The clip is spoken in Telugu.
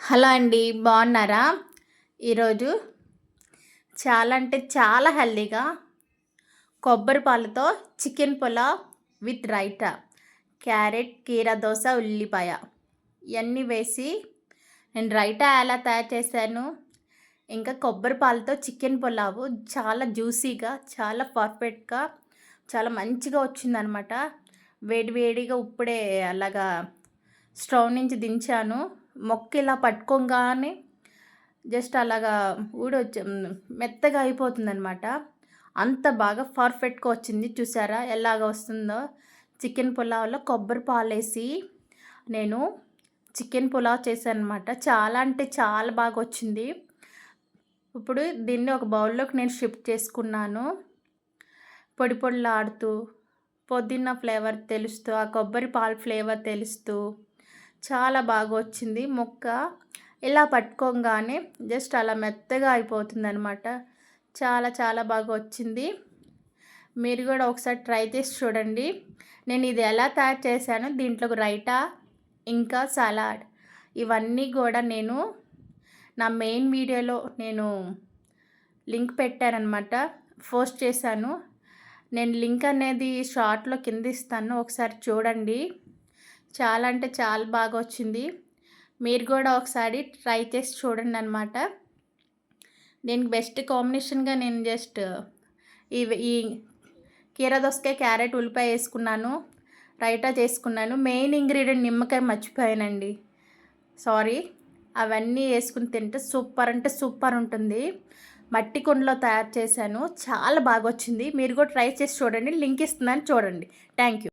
హలో అండి బాగున్నారా? ఈరోజు చాలా అంటే చాలా హెల్దీగా కొబ్బరి పాలతో chicken pulao with raita carrot కీరా దోశ ఉల్లిపాయ ఇవన్నీ వేసి నేను రైతా ఎలా తయారు చేశాను ఇంకా కొబ్బరి పాలతో చికెన్ పులావ్ చాలా జ్యూసీగా చాలా పర్ఫెక్ట్గా చాలా మంచిగా వచ్చిందనమాట వేడి వేడిగా ఇప్పుడే అలాగా స్టవ్ నుంచి దించాను. మొక్క ఇలా పట్టుకోగానే జస్ట్ అలాగా ఊడొచ్చి మెత్తగా అయిపోతుంది అనమాట అంత బాగా పర్ఫెక్ట్గా వచ్చింది చూసారా? ఎలాగ వస్తుందో? చికెన్ పులావ్లో కొబ్బరి పాలేసి నేను చికెన్ పులావ్ చేశాను అనమాట చాలా అంటే చాలా బాగా వచ్చింది. ఇప్పుడు దీన్ని ఒక బౌల్లోకి నేను షిఫ్ట్ చేసుకున్నాను. పొడి పొడిలాడుతూ పొద్దున్న ఫ్లేవర్ తెలుస్తూ ఆ కొబ్బరి పాలు ఫ్లేవర్ తెలుస్తూ చాలా బాగా వచ్చింది మొక్క ఇలా పట్టుకోగానే జస్ట్ అలా మెత్తగా అయిపోతుంది అనమాట చాలా చాలా బాగా వచ్చింది మీరు కూడా ఒకసారి ట్రై చేసి చూడండి. నేను ఇది ఎలా తయారు చేశాను దీంట్లోకి రైటా ఇంకా సలాడ్. ఇవన్నీ కూడా నేను నా మెయిన్ వీడియోలో నేను లింక్ పెట్టానమాట పోస్ట్ చేశాను. నేను లింక్ అనేది షార్ట్లో కింద ఇస్తాను. ఒకసారి చూడండి. చాలా అంటే చాలా బాగా వచ్చింది. మీరు కూడా ఒకసారి ట్రై చేసి చూడండి అనమాట దీనికి బెస్ట్ కాంబినేషన్గా నేను జస్ట్ ఈ ఈ కీర దోసకాయ క్యారెట్ ఉల్లిపాయ వేసుకున్నాను. రైటా చేసుకున్నాను. మెయిన్ ఇంగ్రీడియంట్ నిమ్మకాయ మర్చిపోయానండి. సారీ. అవన్నీ వేసుకుని తింటే సూపర్ అంటే సూపర్ ఉంటుంది. మట్టి కుండలో తయారు చేశాను. చాలా బాగా వచ్చింది. మీరు కూడా ట్రై చేసి చూడండి. లింక్ ఇస్తున్నాను. చూడండి. Thank you